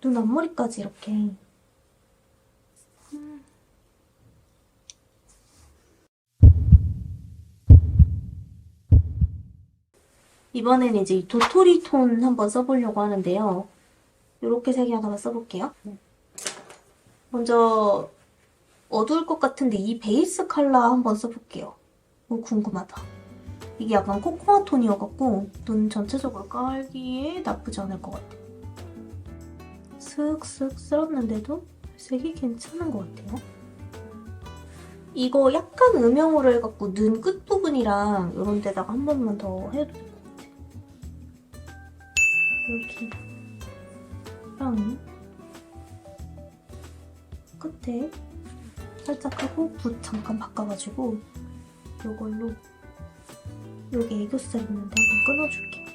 눈 앞머리까지 이렇게. 이번에는 이제 이 도토리 톤 한번 써보려고 하는데요. 이렇게 색이 하나만 써볼게요. 먼저 어두울 것 같은데 이 베이스 컬러 한번 써볼게요. 오, 궁금하다. 이게 약간 코코아 톤이어갖고 눈 전체적으로 깔기에 나쁘지 않을 것 같아요. 슥슥 쓸었는데도 색이 괜찮은 것 같아요. 이거 약간 음영으로 해갖고 눈 끝부분이랑 이런 데다가 한 번만 더 해도 될 것 같아요. 이렇게 랑 끝에 살짝 하고 붓 잠깐 바꿔가지고 이걸로 여기 애교살 있는데 한번 끊어줄게요.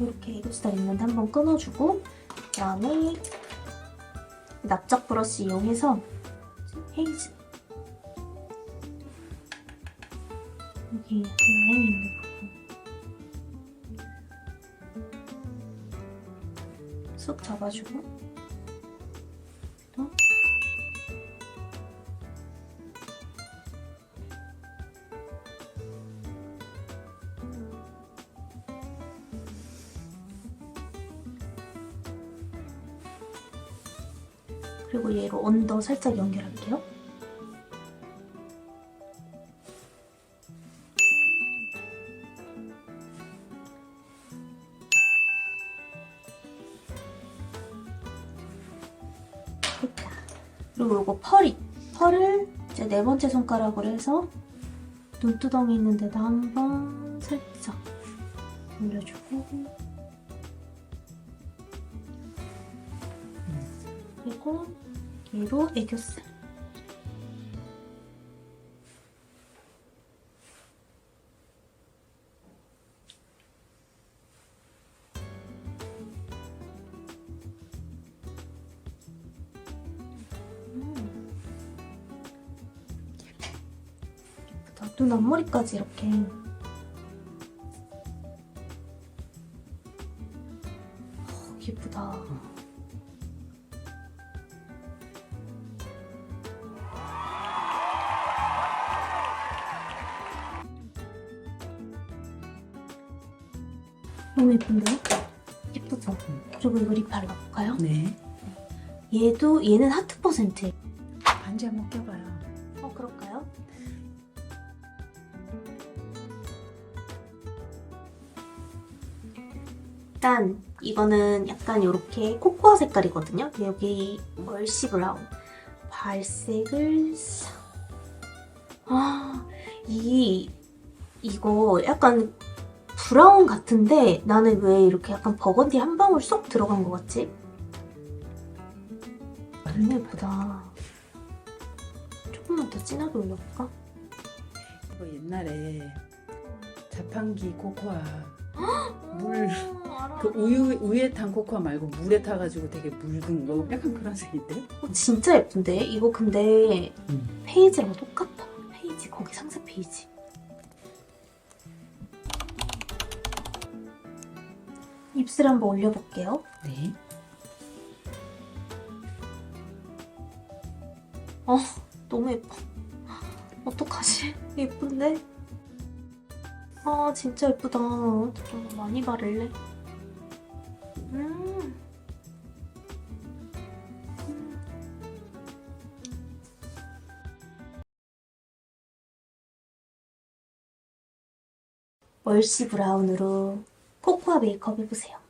이렇게 애교살 있는데 한번 끊어주고 그다음에 납작 브러쉬 이용해서 헤이즈. 여기 라인 있는 부분. 쑥 잡아주고 그리고 얘로 언더 살짝 연결할게요. 그리고 이거 펄이 펄을 이제 네 번째 손가락으로 해서 눈두덩이 있는 데다 한번 살짝 올려주고 그리고 얘로 애교살 음. 예쁘다. 눈 앞머리까지 이렇게 어, 예쁘다. 너무 예쁜데요? 예쁘죠? 그리고 이거 립 발라볼까요? 네. 얘도 얘는 하트 퍼센트. 반지 한번 껴봐요. 어 그럴까요? 일단 이거는 약간 이렇게 코코아 색깔이거든요. 여기 멀시 브라운 발색을 싹. 아, 이 이거 약간 브라운 같은데 나는 왜 이렇게 약간 버건디 한 방울 쏙 들어간 것 같지? 예쁘다. 조금만 더 진하게 올려볼까? 이거 옛날에 자판기 코코아 물, 그 우유 우유에 탄 코코아 말고 물에 타가지고 되게 묽은 거 약간 그런 색인데. 어, 진짜 예쁜데? 이거 근데 음. 페이지랑 똑같아. 페이지 거기 상세 페이지. 입술 한번 올려볼게요. 네. 너무 예뻐. 어떡하지? 예쁜데? 아 진짜 예쁘다. 좀 많이 바를래? 음. 멀시 브라운으로 코코아 메이크업 해보세요.